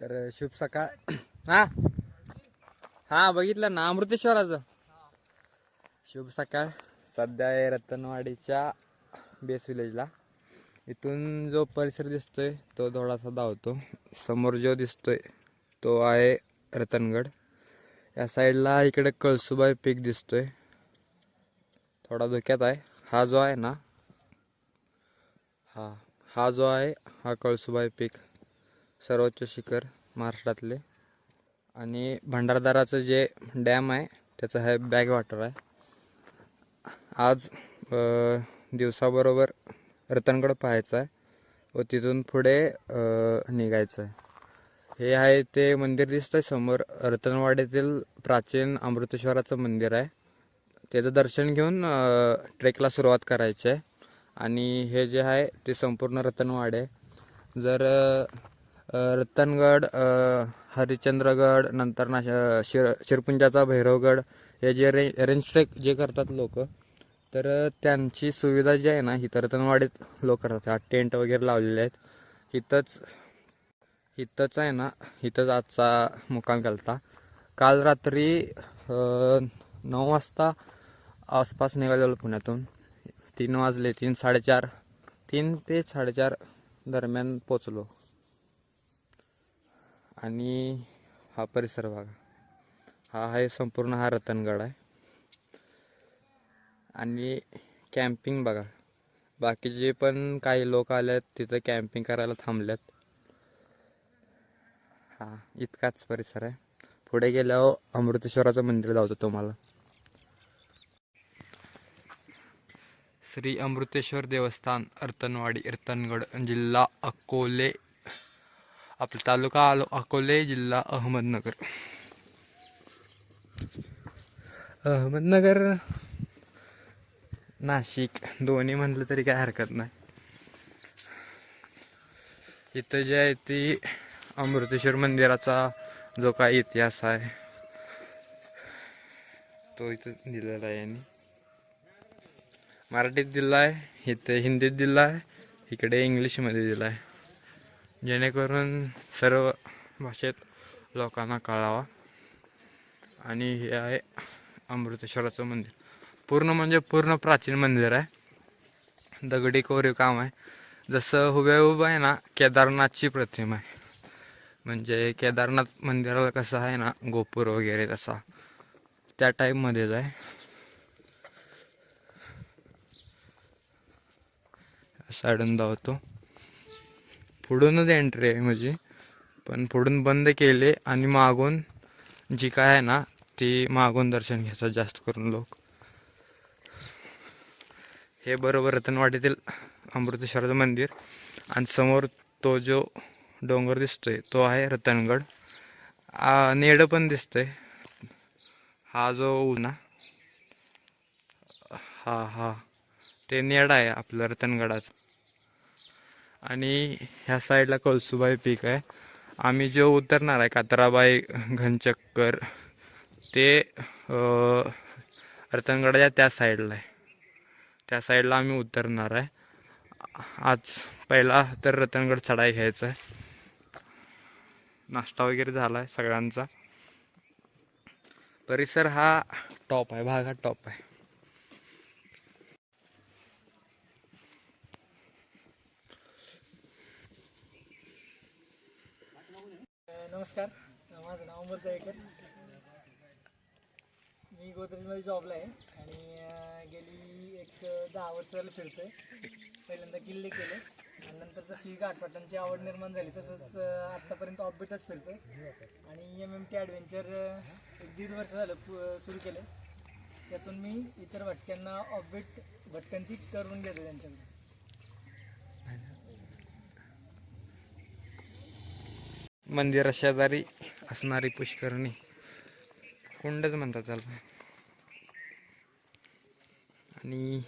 तर शुभ सकाळ. हा. हा बघितलं ना अमृतेश्वराचं. शुभ सकाळ. सध्या आहे रतनवाडीच्या बेस विलेजला. इथून जो परिसर दिसतोय तो थोडासा धावतो. समोर जो दिसतोय तो आहे रतनगड. या साईडला इकडे कळसुबाई पीक दिसतोय. थोडा धोक्यात आहे. हा जो आहे ना हा हा जो आहे हा कळसुबाई पीक. सर्वोच्च शिखर महाराष्ट्रातले. आणि भंडारदाराचं जे डॅम आहे त्याचं हे बॅक वॉटर आहे. आज दिवसाबरोबर रतनगड पाहायचं आहे व तिथून पुढे निघायचं आहे. हे आहे ते मंदिर दिसतंय समोर. रतनवाडीतील प्राचीन अमृतेश्वराचं मंदिर आहे. त्याचं दर्शन घेऊन ट्रेकला सुरुवात करायची आहे. आणि हे जे आहे ते संपूर्ण रतनवाड आहे. जर रतनगड हरिश्चंद्रगड नंतर ना शिर शिरपुंजाचा भैरवगड हे जे रे रेंज ट्रेक जे करतात लोक तर त्यांची सुविधा जी आहे ना ही रतनवाडीत लोक करतात. हा टेंट वगैरे लावलेले आहेत. इथंच इथंच आहे ना इथंच आजचा मुक्काम घालता काल रात्री नऊ वाजता आसपास निघालेलो पुण्यातून. तीन वाजले तीन साडेचार तीन ते साडेचार दरम्यान पोचलो. आणि हा परिसर बघा. हा आहे संपूर्ण हा रतनगड आहे. आणि कॅम्पिंग बघा. बाकीचे पण काही लोक आलेत तिथं कॅम्पिंग करायला थांबल्यात हा इतकाच परिसर आहे. पुढे गेल्यावर अमृतेश्वराचं मंदिर जावतं तुम्हाला. श्री अमृतेश्वर देवस्थान अर्तनवाडी रतनगड जिल्हा अकोले आपला तालुका आलो अकोले जिल्हा अहमदनगर. अहमदनगर नाशिक दोन्ही म्हटलं तरी काय हरकत नाही. इथं जे आहे ती अमृतेश्वर मंदिराचा जो काही इतिहास आहे तो इथं दिलेला आहे यांनी. मराठीत दिला आहे इथे हिंदीत दिला आहे इकडे इंग्लिशमध्ये दिला आहे. जेणेकरून सर्व भाषेत लोकांना कळावा. आणि हे आहे अमृतेश्वराचं मंदिर. पूर्ण म्हणजे पूर्ण प्राचीन मंदिर आहे. दगडी कोरीव काम आहे. जसं हुबेहूब आहे ना केदारनाथची प्रतिमा आहे. म्हणजे केदारनाथ मंदिराला कसं आहे ना गोपूर वगैरे तसा. त्या टाईपमध्येच आहे. साईडून धावतो. पुढूनच एंट्री आहे म्हणजे पण पुढून बंद केले आणि मागून जी काय आहे ना ती मागून दर्शन घ्यायचं जास्त करून लोक. हे बरोबर रतनवाडीतील अमृतेश्वराचं मंदिर आणि समोर तो जो डोंगर दिसतोय तो आहे रतनगड. नेडं पण दिसतंय. हा जो ना हा हा. ते नेड आहे आपलं रतनगडाचं. आणि ह्या साईडला कळसुबाई पीक आहे. आम्ही जो उतरणार आहे कातराबाई घनचक्कर ते रतनगडाच्या त्या साईडला आहे. त्या साईडला आम्ही उतरणार आहे. आज पहिला तर रतनगड चढाई घ्यायचा आहे. नाश्ता वगैरे झाला आहे सगळ्यांचा. परिसर हा टॉप आहे भाग हा टॉप आहे. माझं एकच मी गोदरेजमध्ये जॉबला आहे आणि गेली एक दहा वर्षाला फिरतो फिरतोय. पहिल्यांदा किल्ले केले आणि नंतर जशी घाटपाटांची आवड निर्माण झाली. तसंच आत्तापर्यंत ऑफबिटच फिरतोय. आणि एम एम टी ॲडव्हेंचर एक दीड वर्ष झालं सुरू केलं त्यातून मी इतर भटक्यांना ऑफबिट भटक्यांची करून घेतो त्यांच्याकडे मंदिरा शेजारी असणारी पुष्करणी. कुंडच म्हणतात त्याला. आणि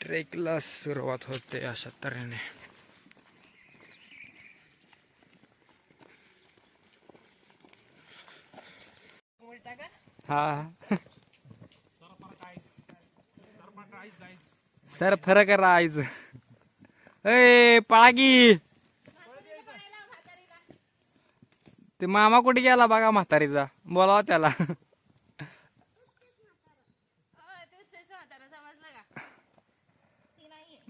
ट्रेकला सुरुवात होते अशा तऱ्हेने. हा. सर फरक राहायचं ए पळागी. ते मामा कुठे गेला बघा म्हातारीचा? बोलावा त्याला.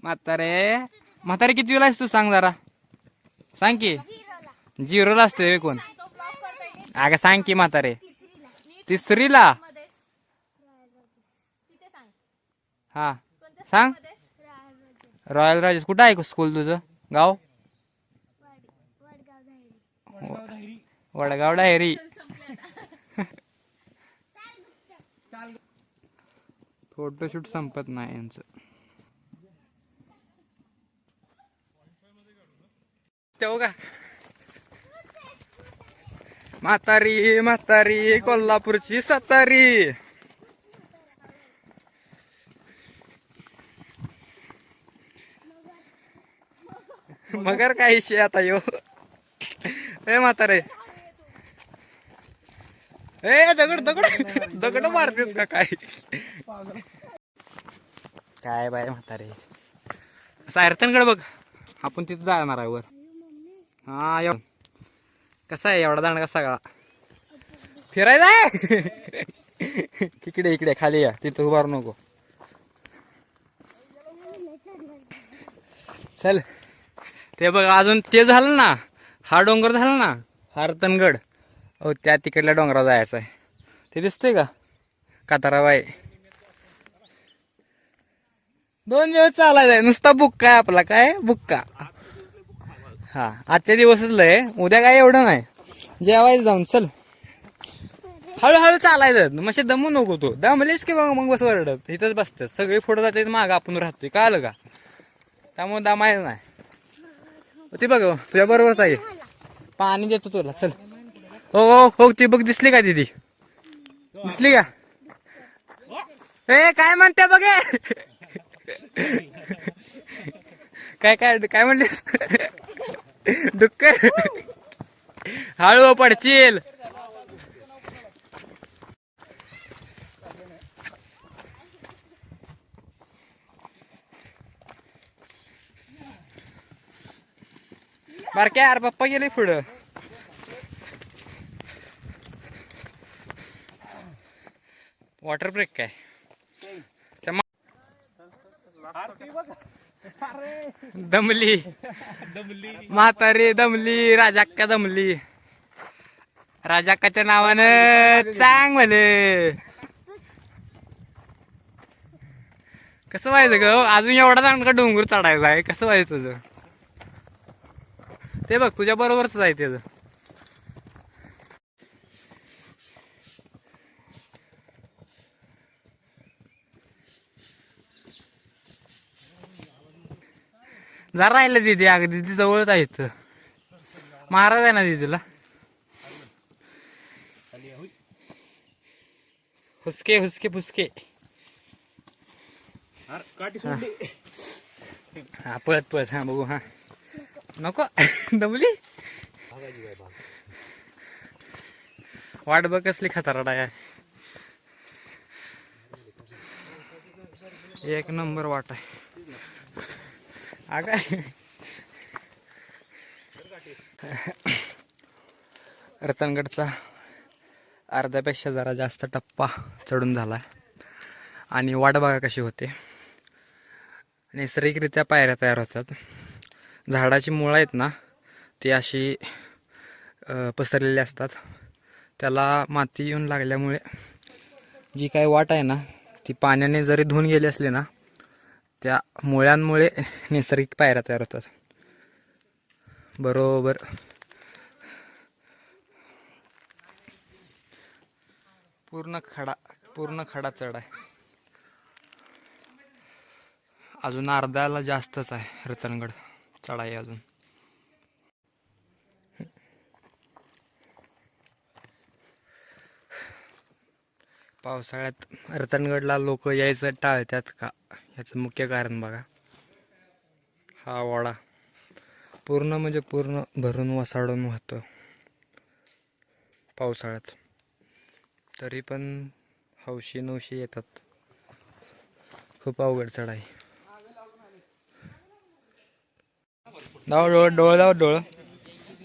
म्हातारे म्हातारे किती वेळा तू? सांग जरा. सांग की. झिरोला. असतोय कोण? अगं सांग की म्हातारे. तिसरीला. हा. सांग. रॉयल राजेश. कुठं आहे स्कूल तुझं? गाव? वडगाव डायरी. फोटोशूट संपत नाही यांचं. तेव्हा का? म्हातारी म्हातारी कोल्हापूरची सातारी. मगर काय शे आता यो? ए म्हातारे. ए दगड दगड दगड मारतेस का काय? काय बाय म्हातारे. सायरतनगड बघ. आपण तिथं जाणार आहे वर. हा येऊ कसा आहे एवढा दांडगा सगळा? फिरायचा आहे इकडे इकडे खाली या. तिथं उभारू नको. चल. ते बघ अजून ते झालं ना हा डोंगर झाला ना हारतनगड. हो त्या तिकडल्या डोंगरावर जायचं आहे. ते दिसतंय का? काताराबाई. दोन दिवस चालायचं आहे. नुसता बुक्का आहे आपला. काय? बुक्का. हा आजच्या दिवसच लय. उद्या काय एवढं नाही. जेवायचं जाऊन चल. हळूहळू चालायचं. मग दमू नको तू. दमलेस की मग मग बस वरडत इथंच बसतं सगळे फोटो जाते माग आपण राहतोय. का आलं का? त्यामुळे दमायचं नाही. ती बघ तुझ्या बरोबरच आहे. पाणी देतो तुला. चल. हो हो हो ती बघ दिसली का दिदी? दिसली का? ए काय म्हणते बघे? काय काय काय म्हणलेस? दुःख. हळू पडशील. बारक्या यार पप्पा गेले पुढं. वॉटर ब्रेक काय? दमली. म्हातारी दमली राजाक्का दमली. राजाक्काच्या नावानं चांग म्हले कसं व्हायचं ग? अजून एवढा चांगला डोंगर चढायचा आहे. कसं व्हायचं तुझं? ते बघ तुझ्या बरोबरच आहे त्याचं जरा राहिलं दिदी अगं दिदी जवळच आहे इथं. महाराज आहे ना दिदीला? हुसके हुसके फुसके. हा पळत पळत. हा बघू हा. नको. दमली? वाट बघ कसली खतराड आहे. एक नंबर वाट आहे. आगा रतनगडचा अर्ध्यापेक्षा जरा जास्त टप्पा चढून झाला आणि वाट बघा कशी होते. नैसर्गिकरित्या पायऱ्या तयार होतात. झाडाची मुळं आहेत ना ती अशी पसरलेली असतात. त्याला माती येऊन लागल्यामुळे जी काही वाट आहे ना ती पाण्याने जरी धुवून गेली असली ना त्या मुळ्यांमुळे नैसर्गिक पायऱ्या तयार होतात. बरोबर. पूर्ण खडा पूर्ण खडा चढ आहे. अजून अर्ध्याला जास्तच आहे रतनगड. चढाई अजून. पावसाळ्यात रतनगडला लोक यायचं टाळतात का? ह्याचं मुख्य कारण बघा. हा वाडा. पूर्ण म्हणजे पूर्ण भरून वसाडून वाहतो पावसाळ्यात. तरी पण हौशी नऊशी येतात. खूप अवघड चढाई. दाव डोळ डोळ दाव डोळ.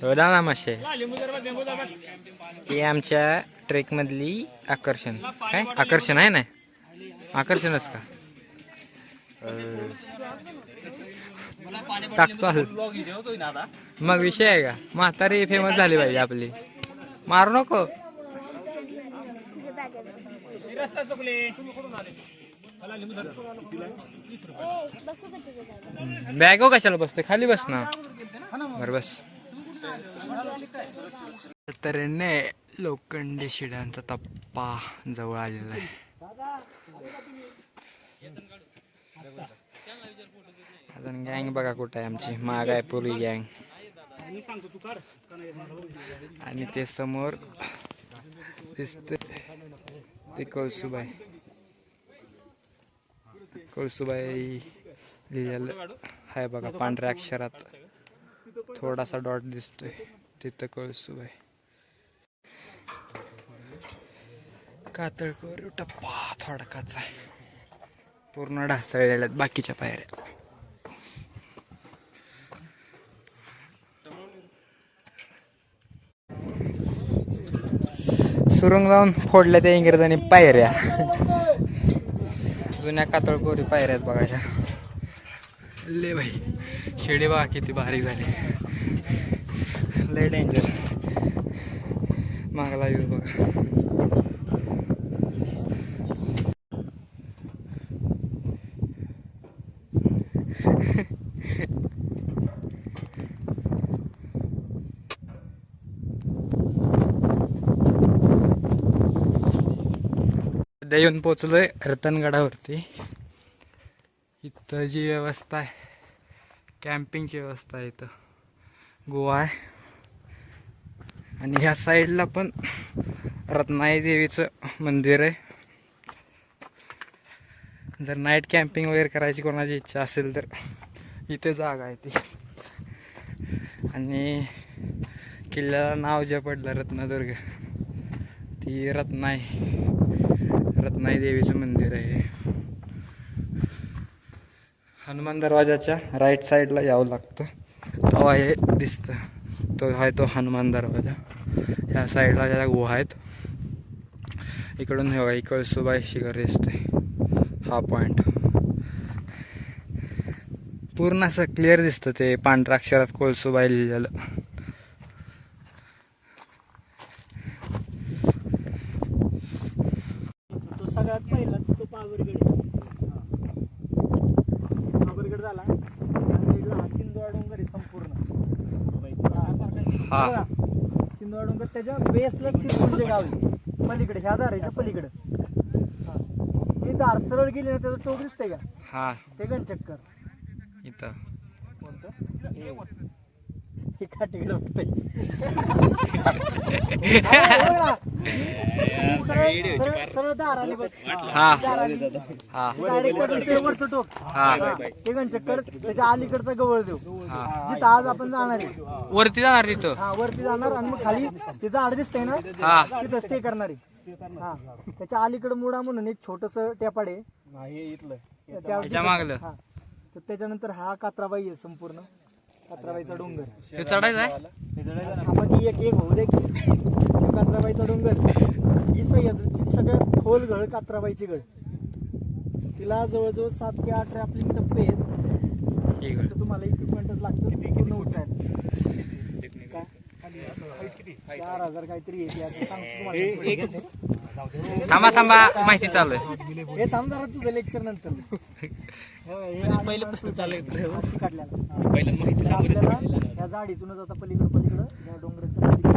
डोळ दाव ना मासे. ही आमच्या ट्रेकमधली आकर्षण. काय? आकर्षण आहे ना? आकर्षणच का? टाकतो असं. मग विषय आहे का? म्हातारी फेमस झाली पाहिजे आपली. मारू नको. बॅग हो कशाला बसते खाली बस ना. बरं बस. तर लोखंडी शिड्यांचा टप्पा जवळ आलेला आहे. अजून गँग बघा कुठं आहे आमची. माग आहे पूर्वी गँग. आणि ते समोर दिसत ते कळसुबाई. कळसुबाई लिहिलेलं आहे बघा पांढऱ्या अक्षरात. थोडासा डॉट दिसतोय तिथं कळसुबाई. कातळकोर टप्पा थोडकाचा. आहे पूर्ण ढासळलेल्या आहेत बाकीच्या पायऱ्या. सुरुंग जाऊन फोडल्या त्या इंग्रजांनी पायऱ्या. जुन्या कातळकोरी पायऱ्या आहेत बघायच्या ले भाई शेडे बघा किती बारीक झाले. लय डेंजर मागला येऊ बघा. सध्या येऊन पोचलोय रतनगडावरती. इथं जी व्यवस्था आहे कॅम्पिंगची व्यवस्था आहे इथं. गोवा आहे. आणि ह्या साईडला पण रत्नाई देवीचं मंदिर आहे. जर नाईट कॅम्पिंग वगैरे करायची कोणाची इच्छा असेल तर इथे जागा आहे ती. आणि किल्ल्याला नाव जे पडलं रत्नदुर्ग ती रत्नाई. रत्नाई देवीचं मंदिर आहे. हनुमान दरवाजाच्या राईट साईडला यावं लागतं. तेव्हा हे दिसतं. तो आहे तो हनुमान दरवाजा. ह्या साईडला ज्या गुहा आहेत. इकडून हे बघा, कळसुबाई शिखर दिसते हा पॉईंट पूर्ण असं क्लिअर दिसतं ते पांढऱ्या अक्षरात कोळसुबाई लिहिलेलं तो सगळ्यात पहिलाच तो पावरगड पावरगड झाला त्या साईडला हा सिंधुआ डोंगर आहे संपूर्ण हा. बघा, सिंधुआ डोंगर त्याच्या बेसला सिंधुंजे गाव. आहे पलीकडे ह्या दाराच्या पलीकडे. हा. हे दार सरळ गेले ना त्याचं टोक दिसतंय का? हा. ते गणचक्कर इथं. कोणतं? हे हे काटेकडे सरळ बघ हा. हा. वरचं टोक. हा. हा, ते गणचक्कर त्याच्या अलीकडचा गवळ देऊ. हा. जिथं आज आपण जाणार आहे. वरती जाणार तिथं? हा वरती जाणार आणि मग खाली ते झाड दिसतंय ना हा. तिथं स्टे करणार आहे. हा. त्याच्या अलीकडे मुडा म्हणून एक छोटस टेपाड आहे. त्या- मागलं. हा. तर त्याच्यानंतर हा कात्राबाई आहे संपूर्ण. कात्राबाईचा डोंगर. हे चढायचं आहे? आपण ही एक एक होऊ दे की. कात्राबाईचा डोंगर ही सह्याद ही सगळ्यात खोल घळ कात्राबाईची घळ. तिला जवळजवळ सात ते आठ रॅपलिंग टप्पे आहेत. तुम्हाला इक्विपमेंटच लागतं. पूर्ण उठायला? चार हजार काहीतरी. थांबा थांबा. माहिती चालू आहे. हे थांब जरा तुझं लेक्चर नंतर. पहिल्यापासून चालेल आपल्याला ह्या झाडीतूनच आता पलीकडे पलीकडं या डोंगराच्या पलीकडे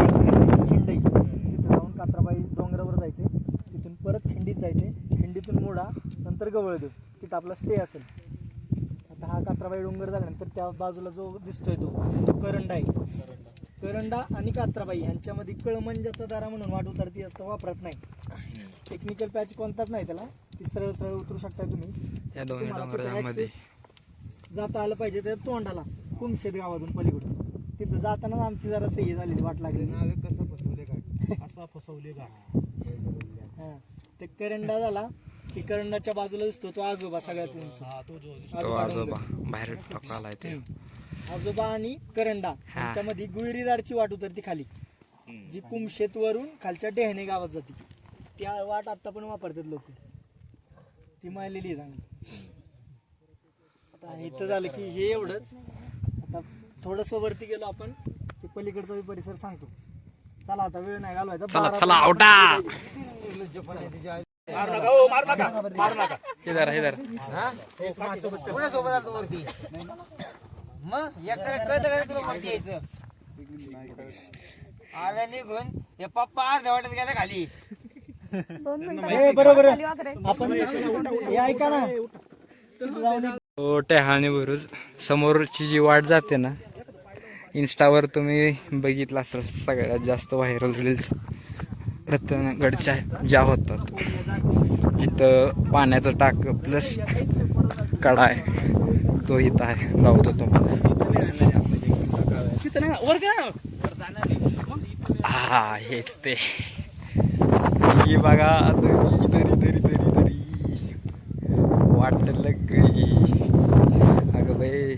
खिंड आहे तिथं जाऊन कात्राबाई जायचे तिथून परत खिंडीत जायचे. खिंडीतून मोडा नंतर गवळदेव तिथं आपला स्टे असेल. आता हा कात्राबाई डोंगर झाल्यानंतर त्या बाजूला जो दिसतोय तो तो करंडा आहे. करंडा आणि कात्राबाई ह्यांच्यामध्ये कळमंजाचा दारा म्हणून वाट उतरती आता वापरत नाही. टेक्निकल पॅच कोणताच नाही त्याला. ती सरळ सरळ उतरू शकता तुम्ही. जाता आलं पाहिजे त्या तोंडाला. कुमशेत गावातून पलीकडून. तिथं जाताना आमची जरा सही झालेली वाट लागली कसं फसवले का असा फसवले का ते करंडा झाला ती करंडाच्या बाजूला दिसतो तो आजोबा सगळ्यात उंच. तो आजोबा बाहेर टाकायला ते. हम्म. आजोबा आणि करंडा यांच्यामध्ये गुईरीदारची वाट उतरती खाली. जी कुमशेत वरून खालच्या डेहणे गावात जाते. त्या वाट आता पण वापरतात लोक. ती मारलेली आहे चांगली. आता इथं झालं की हे एवढंच. आता थोडस वरती गेलो आपण ते पलीकडचा परिसर सांगतो. चला आता वेळ नाही घालवायचा. चला आवटा हो, कोणासोबत आलतो वरती मग एकटा कळतं का रे तुला वरती यायचं आल्या निघून हे पप्पा अर्ध्या वाटत गेला खाली बरोबर आपण हे ऐका ना समोरची जी वाट जाते ना इन्स्टावर तुम्ही बघितलं असेल सगळ्यात जास्त व्हायरल रील्स रतनगडच्या ज्या होतात. जिथं पाण्याचं टाक प्लस कडा आहे तो इथं आहे. गावतो तुम्हाला. हा हेच ते. ही बघा दरी दरी दरी दरी वाटलं की अगं बाई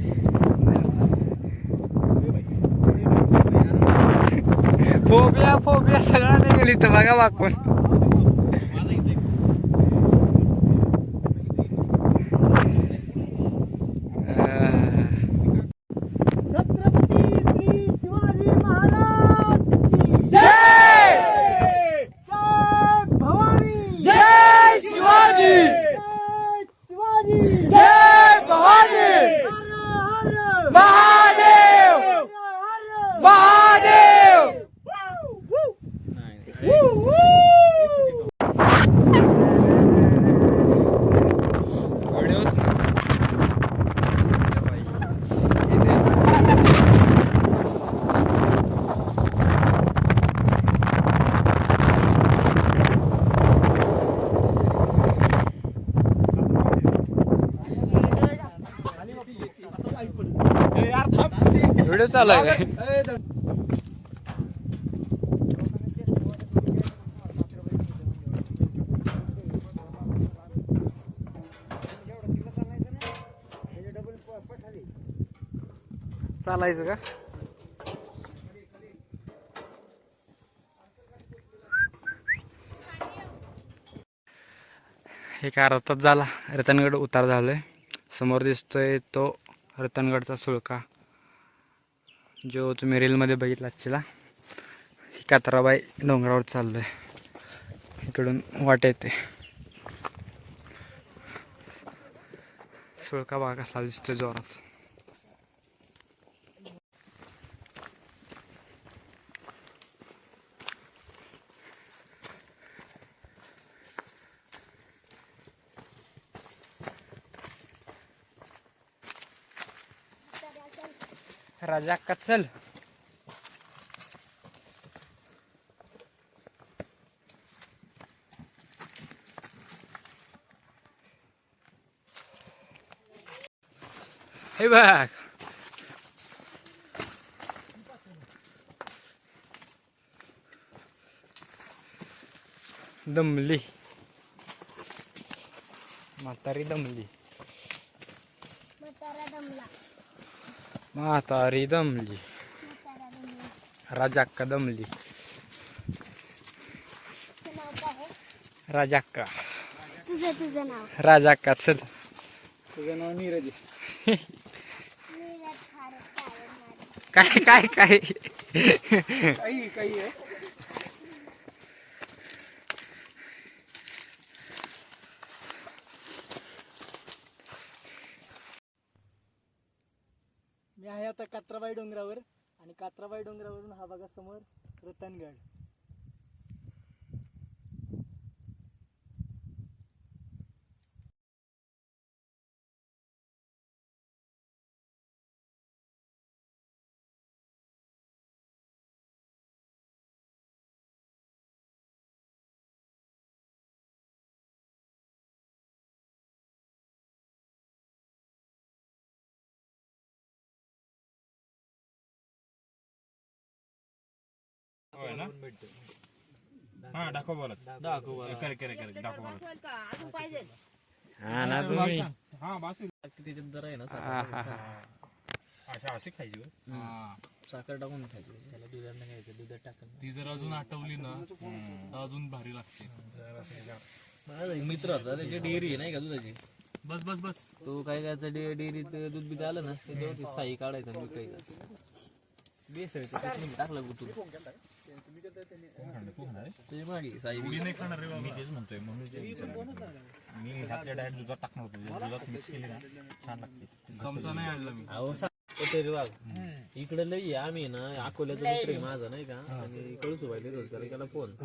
फोबिया फोबिया सगळा निघाली तर बघा वाकून. चालू आहे. काय? चालायचं का? एक अर्धा तास झाला? रतनगड उतार झालोय. समोर दिसतोय तो रतनगडचा सुळका. जो तुम्ही रेलमध्ये बघितला चिला ही डोंगरावर डोंगरावर आहे इकडून वाट येते. सुळका भाग असला दिसतोय जोरात. राजा कचल हे बघ. दमली. म्हातारी दमली म्हातारा दमला म्हातारी दमली राजाक्का दमली राजाक्का तुझं तुझं नाव? राजाक्का चल. तुझं नाव नीरज काय काय काय काही काही आहे आता कात्राबाई डोंगरावर. आणि कात्राबाई डोंगरावरून हा बघा समोर रतनगड. हा दाखव बोलत अजून पाहिजे. हा ना तुम्ही. हा बासू आहे ना साखर टाकून खा. अशी खायची साखर टाकून खायची. त्याला दुधात नाही दुधात टाकलं ती जर अजून आठवली ना तर अजून भारी लागते. माझा एक मित्र होता त्याची डेअरी आहे नाही का दुधाची? बस बस बस. तो काय करायचा डे डेअरीत दूध बी आलं ना त्याच्यावरती साई काढायचं आणि विकायचा बेसळीचं टाकलं तू ते मागे साई नाही खाणार रे बाबा. मी तेच म्हणतोय म्हणून ते विचारलं. मी डायरेक्ट दुधात टाकणार होतो दुधात मिक्स केली ना छान लागते चमचा नाही आणला मी अहो इकडे लई आहे. आम्ही ना अकोल्याचा मित्र आहे माझा नाही का आणि कळसू पाहिजे होतं त्याला केला फोन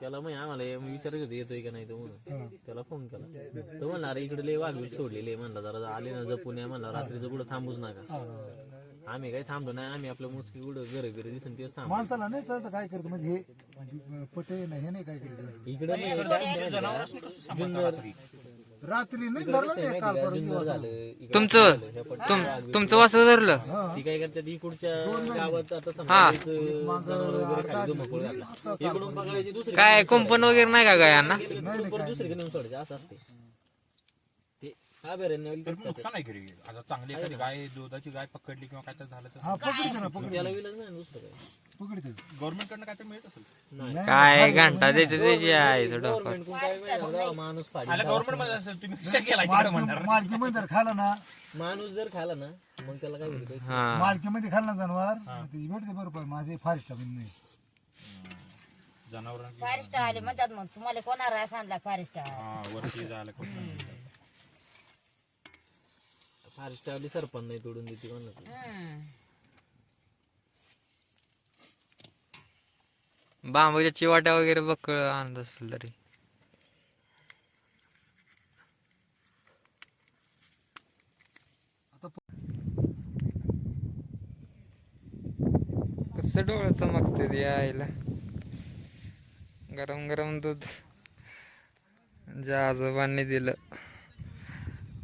त्याला मग आम्हाला हे विचारत होते येतोय का नाही तो म्हणून त्याला फोन केला तो म्हणला अरे इकडे लई वाघ बीघ सोडलेले आहे." म्हणला जरा आले ना जपून या म्हणला रात्रीचं कुठं थांबूच नका आम्ही काही थांबलो नाही. आम्ही आपल्या मुसकी कुठं घर घरी दिसून तेच थांबलो. माणसाला नाही चालतं काय करतं. म्हणजे हे पटे नाही हे नाही काय करत. इकडे नाही. जुन्नर. रात्री. नाही धरलं ते काल झालं इकडे तुमचं तुम तुमचं वासं धरलं? ती काय करतात इकडच्या गावात आता समजा जनावर वगैरे खाली धुमाकूळ घातला इकडून पकडायची दुसरी काय कुंपण वगैरे नाही का गायांना? परत दुसरीकडे नेऊन सोडायचे असं असते नुकसान आहे घरी. आता चांगली एखादी गाय दुधाची गाय पकडली किंवा काय तर झालं तर हा पकडते ना पकड त्याला विलच नाही पकडते. गव्हर्नमेंट कडनं काय तर मिळत असेल. काय घंटा द्यायचं त्याची आहे थोडं गव्हर्नमेंट कोण काय मिळणार गावा माणूस आला पाहिजे गव्हर्नमेंटमध्ये असेल तुम्ही कशा गेला तिकडे म्हणणार? मालकी मध्ये जर खाल्लं ना माणूस जर खाला ना मग त्याला काय भेटत हा. मालकी मध्ये खाल्लं ना जनावर भेटते बरोबर माझे फारस्ट नाही. जनावर फायर स्टार आले म्हणतात मग तुम्हाला कोणा रास आणला हा वरती जायला फारस्ट सरपंच सरपण नाही तोडून देते म्हणत बांबूच्या चिवाट्या वगैरे बकळ आणत असेल तरी. कसं डोळं चमकते ते यायला. गरम गरम दूध. ज्या आजोबांनी दिलं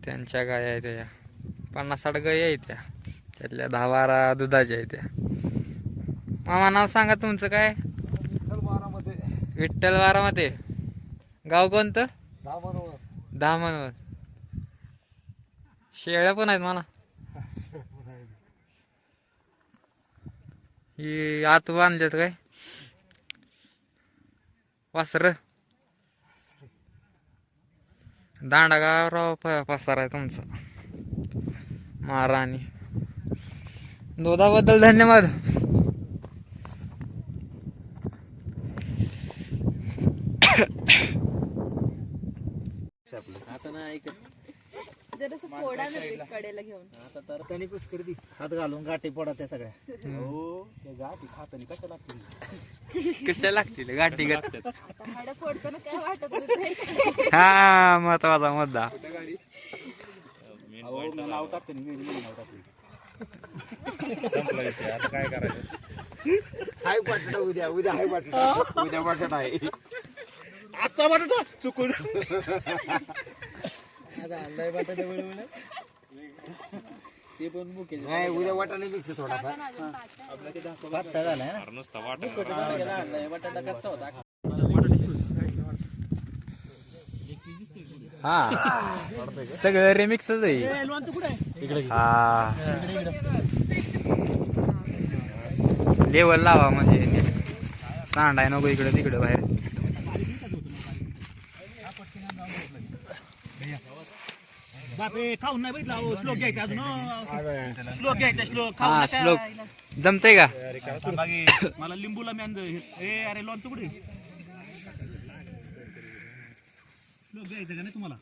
त्यांच्या गाय आहेत त्या. पन्नास साठ गाय आहेत त्या. त्यातल्या दहा बारा दुधाच्या आहेत त्या. मामा नाव सांगा तुमचं काय? बारामध्ये विठ्ठल बारामते गाव कोणतं? दहा दहामनवर शेळ्या पण आहेत मला ही आत बांधल्यात काय? वासर. दांडा गावराव प- पसार आहे तुमचा. महाराणी. दुधाबद्दल धन्यवाद. आता नाही ऐकत जरासं फोडा ना ते कडेला घेऊन. आता तर त्यांनी पुष्करती हात घालून गाठी पडा त्या सगळ्या. कशा लागतील? गाठी गट आता हाडं फोडताना काय वाटत नाही हा महत्त्वाचा मुद्दा. संपला विषय आता काय करायचं? हाय बटाटा उद्या उद्या हाय बटाटा. उद्या बटाटा आहे. आजचा बटाटा चुकून. आता ते पण मुके नाही उद्या वाटाणे मिक्स थोडासा नुसता वाटा आणलाय बटाटा कच्चा होता. हा. सगळं रिमिक्सच आहे. हा. लेवल लावा म्हणजे. सांडाय नको इकडे तिकडे बाहेर. बापरे खाऊन नाही बघितला श्लोक घ्यायचा अजून. श्लोक घ्यायचा श्लोक हा श्लोक. जमतय का? मला लिंबूला मॅन ए अरे लॉनचं कुठे श्लोक घ्यायचं का नाही तुम्हाला?